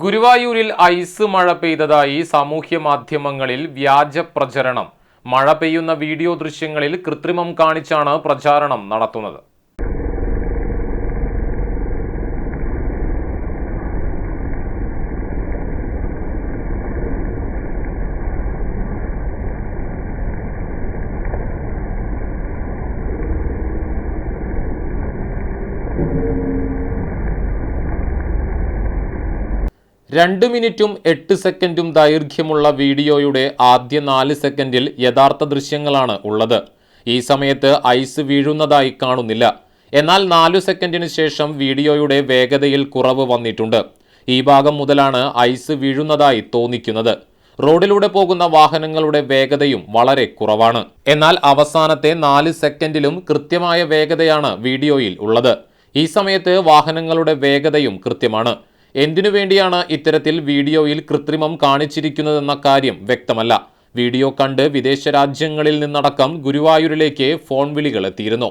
ഗുരുവായൂരിൽ ഐസ് മഴ പെയ്തതായി സാമൂഹ്യ മാധ്യമങ്ങളിൽ വ്യാജ പ്രചരണം. മഴ പെയ്യുന്ന വീഡിയോ ദൃശ്യങ്ങളിൽ കൃത്രിമം കാണിച്ചാണ് പ്രചാരണം നടത്തുന്നത്. രണ്ട് മിനിറ്റും എട്ട് സെക്കൻഡും ദൈർഘ്യമുള്ള വീഡിയോയുടെ ആദ്യ നാല് സെക്കൻഡിൽ യഥാർത്ഥ ദൃശ്യങ്ങളാണ് ഉള്ളത്. ഈ സമയത്ത് ഐസ് വീഴുന്നതായി കാണുന്നില്ല. എന്നാൽ നാലു സെക്കൻഡിന് ശേഷം വീഡിയോയുടെ വേഗതയിൽ കുറവ് വന്നിട്ടുണ്ട്. ഈ ഭാഗം മുതലാണ് ഐസ് വീഴുന്നതായി തോന്നിക്കുന്നത്. റോഡിലൂടെ പോകുന്ന വാഹനങ്ങളുടെ വേഗതയും വളരെ കുറവാണ്. എന്നാൽ അവസാനത്തെ നാല് സെക്കൻഡിലും കൃത്യമായ വേഗതയാണ് വീഡിയോയിൽ ഉള്ളത്. ഈ സമയത്ത് വാഹനങ്ങളുടെ വേഗതയും കൃത്യമാണ്. എന്തിനു വേണ്ടിയാണ് ഇത്തരത്തിൽ വീഡിയോയിൽ കൃത്രിമം കാണിച്ചിരിക്കുന്നതെന്ന കാര്യം വ്യക്തമല്ല. വീഡിയോ കണ്ട് വിദേശ രാജ്യങ്ങളിൽ നിന്നടക്കം ഗുരുവായൂരിലേക്ക് ഫോൺ വിളികൾ എത്തിയിരുന്നു.